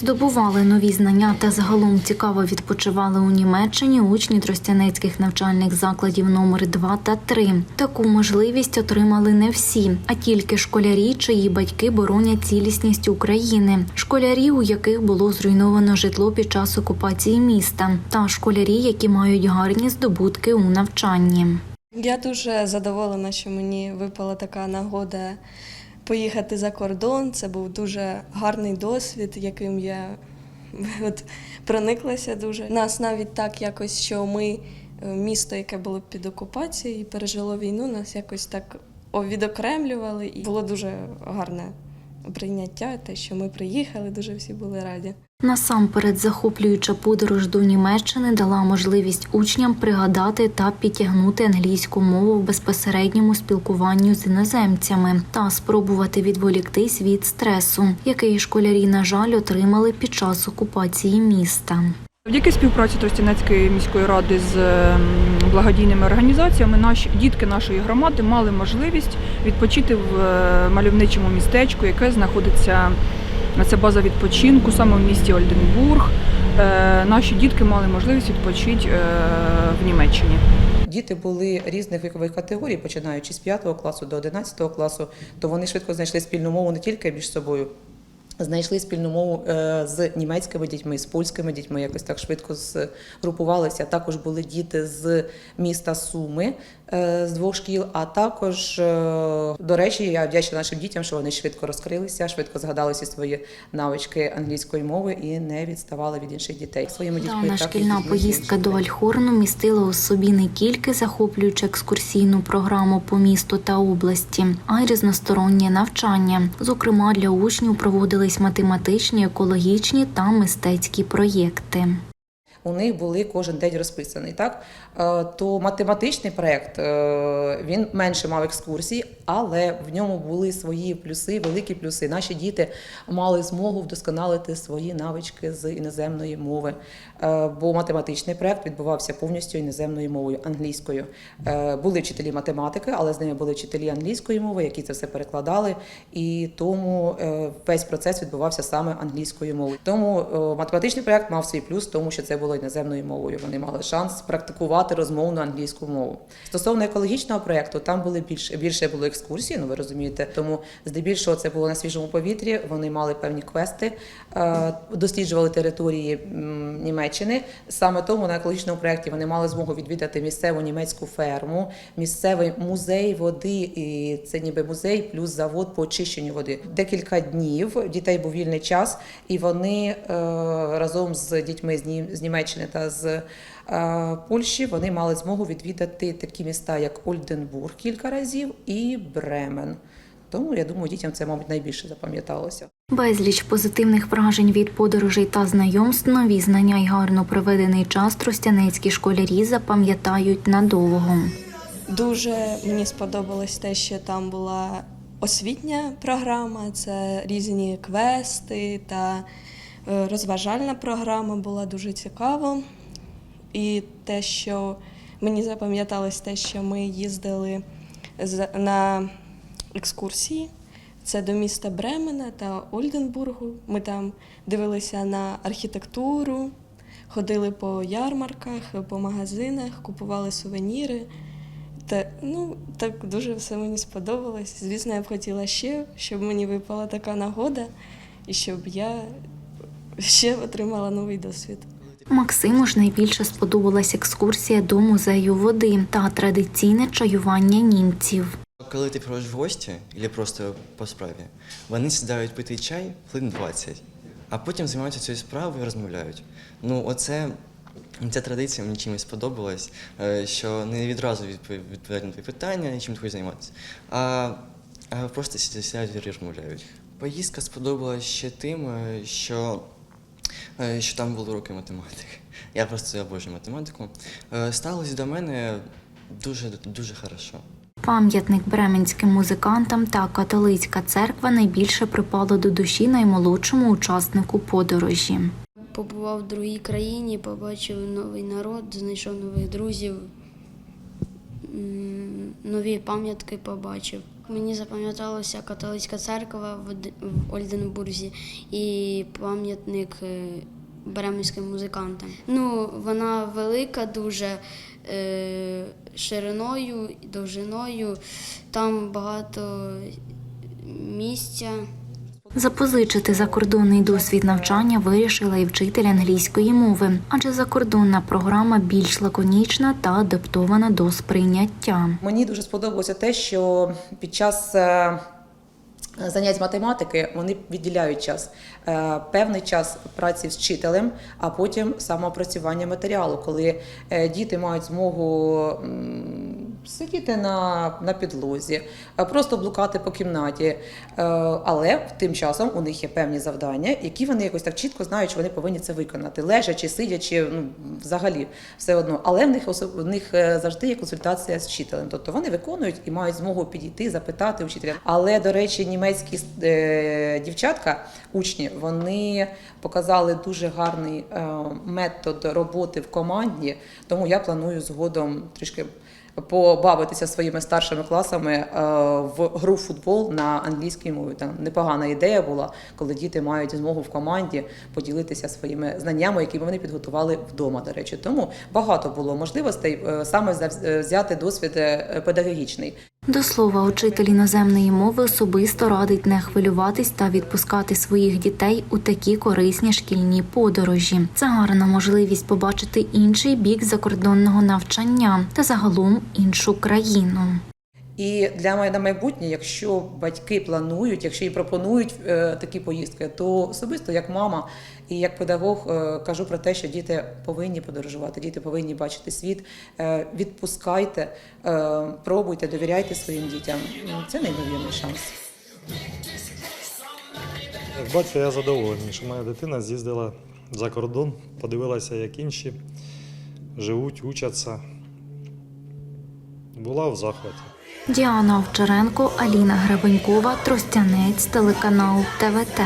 Здобували нові знання та загалом цікаво відпочивали у Німеччині учні тростянецьких навчальних закладів номер 2 та 3. Таку можливість отримали не всі, а тільки школярі, чиї батьки боронять цілісність України, школярі, у яких було зруйновано житло під час окупації міста, та школярі, які мають гарні здобутки у навчанні. Я дуже задоволена, що мені випала така нагода поїхати за кордон. Це був дуже гарний досвід, яким я от, прониклася дуже. Нас навіть так якось, що ми е, місто, яке було під окупацією і пережило війну, нас якось так відокремлювали. І було дуже гарне прийняття, те, що ми приїхали, дуже всі були раді. Насамперед, захоплююча подорож до Німеччини дала можливість учням пригадати та підтягнути англійську мову в безпосередньому спілкуванню з іноземцями та спробувати відволіктись від стресу, який школярі, на жаль, отримали під час окупації міста. Завдяки співпраці Тростянецької міської ради з ем, благодійними організаціями наші дітки нашої громади мали можливість відпочити в е, мальовничому містечку, яке знаходиться це база відпочинку саме в місті Ольденбург. Е, Наші дітки мали можливість відпочити е, в Німеччині. Діти були різних вікових категорій, починаючи з 5 класу до 11 класу, то вони швидко знайшли спільну мову не тільки між собою. Знайшли спільну мову е, з німецькими дітьми, з польськими дітьми, якось так швидко згрупувалися. Також були діти з міста Суми е, з двох шкіл. А також, е, до речі, я вдячна нашим дітям, що вони швидко розкрилися, швидко згадали всі свої навички англійської мови і не відставали від інших дітей. Своїми дітьми Дана так шкільна дітьми поїздка до. Альхорну містила у собі не тільки захоплюючу екскурсійну програму по місту та області, а й різностороннє навчання. Зокрема, для учнів проводились математичні, екологічні та мистецькі проєкти. У них були кожен день розписаний. Так Е, то математичний проект е, він менше мав екскурсій, але в ньому були свої плюси, великі плюси. Наші діти мали змогу вдосконалити свої навички з іноземної мови. Е, Бо математичний проект відбувався повністю іноземною мовою англійською. Були вчителі математики, але з ними були вчителі англійської мови, які це все перекладали. І тому весь процес відбувався саме англійською мовою. Тому математичний проект мав свій плюс, тому що це було іноземною мовою. Вони мали шанс практикувати розмовну англійську мову. Стосовно екологічного проекту, там були більше більше було екскурсій. Ну ви розумієте, тому здебільшого це було на свіжому повітрі. Вони мали певні квести, е, досліджували території Німеччини. Саме тому на екологічному проєкті вони мали змогу відвідати місцеву німецьку ферму, місцевий музей води, і це ніби музей плюс завод по очищенню води. Декілька днів дітей був вільний час, і вони е, разом з дітьми з Нім- з Німеччини та з е, Польщі вони мали змогу відвідати такі міста, як Ольденбург кілька разів і Бремен. Тому я думаю, дітям це, мабуть, найбільше запам'яталося. Безліч позитивних вражень від подорожей та знайомств, нові знання й гарно проведений час тростянецькі школярі запам'ятають надовго. Дуже мені сподобалось те, що там була освітня програма, це різні квести та розважальна програма була дуже цікаво. І те, що мені запам'яталось, те, що ми їздили на екскурсії. Це до міста Бремена та Ольденбургу. Ми там дивилися на архітектуру, ходили по ярмарках, по магазинах, купували сувеніри. Та, ну, так дуже все мені сподобалось. Звісно, я б хотіла ще, щоб мені випала така нагода, і щоб я ще отримала новий досвід. Максиму ж найбільше сподобалась екскурсія до музею води та традиційне чаювання німців. Коли ти приходиш в гості, або просто по справі, вони сідають пити чай хвилин 20, а потім займаються цією справою і розмовляють. Ну, оце ця традиція мені чимось сподобалась, е, що не відразу відпов- відповідають на твої питання і чим ти хочеш займатися, а, а просто сі- сідають і розмовляють. Поїздка сподобалась ще тим, е, що, що там були уроки математики. Я просто обожнюю математику. Е, Ставились до мене дуже дуже хорошо. Пам'ятник бременським музикантам та католицька церква найбільше припало до душі наймолодшому учаснику подорожі. Побував в другій країні, побачив новий народ, знайшов нових друзів, нові пам'ятки побачив. Мені запам'яталася католицька церква в Ольденбурзі і пам'ятник бремським музикантам. Ну, вона велика, дуже е, шириною, довжиною. Там багато місця. Запозичити закордонний досвід навчання вирішила і вчитель англійської мови, адже закордонна програма більш лаконічна та адаптована до сприйняття. Мені дуже сподобалося те, що під час е, занять математики вони відділяють час. Е, Певний час праці з вчителем, а потім самоопрацювання матеріалу, коли е, діти мають змогу сидіти на, на підлозі, е, просто блукати по кімнаті. Е, Але тим часом у них є певні завдання, які вони якось так чітко знають, що вони повинні це виконати, лежачи, сидячи, ну взагалі все одно. Але в них в них е, завжди є консультація з вчителем. Тобто вони виконують і мають змогу підійти, запитати вчителя. Але до речі, німецькі дівчатка, учні, вони показали дуже гарний метод роботи в команді. Тому я планую згодом трішки побавитися своїми старшими класами е, в гру в футбол на англійській мові. Там непогана ідея була, коли діти мають змогу в команді поділитися своїми знаннями, які вони підготували вдома. До речі, тому багато було можливостей е, саме е, взяти досвід педагогічний. До слова, учитель іноземної мови особисто радить не хвилюватись та відпускати своїх дітей у такі корисні шкільні подорожі. Це гарна можливість побачити інший бік закордонного навчання та загалом іншу країну. І для мене на майбутнє, якщо батьки планують, якщо і пропонують е, такі поїздки, то особисто як мама і як педагог е, кажу про те, що діти повинні подорожувати, діти повинні бачити світ. Е, відпускайте, пробуйте, довіряйте своїм дітям. Ну, Це неймовірний шанс. Як батько, я задоволений, що моя дитина з'їздила за кордон, подивилася, як інші живуть, учаться. Була в захваті. Діана Овчаренко, Аліна Гребенькова, Тростянець, телеканал ТВТ.